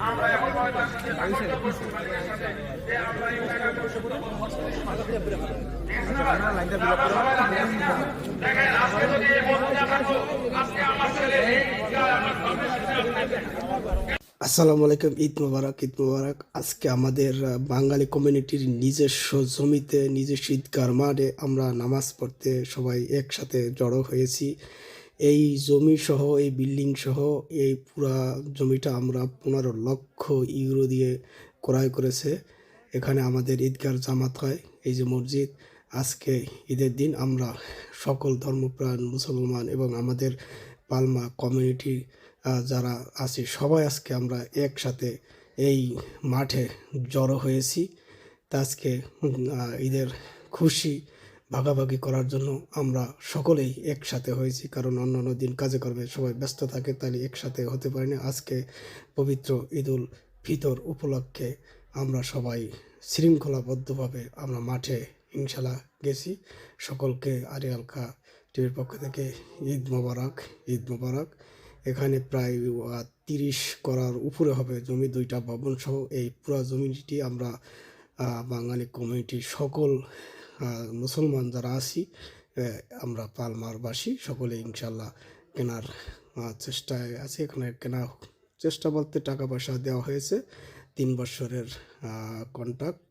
আমার এখন? দেখেন আজকে যদি আজকে আমার ছেলে আসসালামু আলাইকুম, ঈদ মোবারক ঈদ মোবারক। আজকে আমাদের বাঙালি কমিউনিটির নিজস্ব জমিতে, নিজস্ব ঈদগার মাঠে আমরা নামাজ পড়তে সবাই একসাথে জড়ো হয়েছি। এই জমি সহ, এই বিল্ডিং সহ, এই পুরা জমিটা আমরা পনেরো লক্ষ ইউরো দিয়ে ক্রয় করেছে। এখানে আমাদের ঈদগার জামাত হয়, এই যে মসজিদ। আজকে ঈদের দিন আমরা সকল ধর্মপ্রাণ, মুসলমান এবং আমাদের পালমা কমিউনিটি যারা আছি, সবাই আজকে আমরা একসাথে এই মাঠে জড়ো হয়েছি। তা আজকে ঈদের খুশি ভাগাভাগি করার জন্য আমরা সকলেই একসাথে হয়েছি, কারণ অন্যান্য দিন কাজে কর্মে সবাই ব্যস্ত থাকে তাহলে একসাথে হতে পারি না আজকে পবিত্র ঈদুল ফিতর উপলক্ষে আমরা সবাই শৃঙ্খলাবদ্ধভাবে আমরা মাঠে ইনশাল্লাহ গেছি। সকলকে আরিয়াল খা টিভির পক্ষ থেকে ঈদ মোবারক ঈদ মোবারক। এখানে প্রায় তিরিশ করার উপরে হবে জমি, দুইটা ভবন সহ। এই পুরো জমিটি আমরা বাঙালি কমিউনিটির সকল মুসলমান যারা আছি আমরা পালমারবাসী সকলে ইনশাল্লাহ কেনার চেষ্টায় আছি। এখানে কেনা চেষ্টা বলতে টাকা পয়সা দেওয়া হয়েছে, তিন বছরের কন্ট্রাক্ট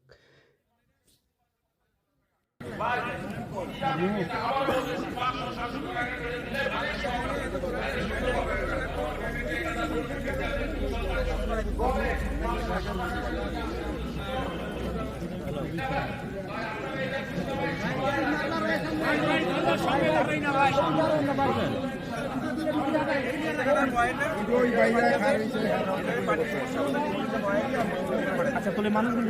আচ্ছা তাহলে মানুষগুলো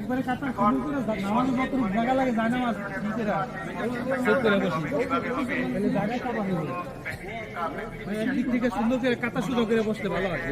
একবারে কাটা শুরু করে নামাজ জায়গা লাগে যায় নামাজ নিজেরা। সেট করে বসি তাহলে জায়গা কাটা হয়ে একদিক থেকে সুন্দর করে কাটা সুন্দর করে বসতে ভালো হয়।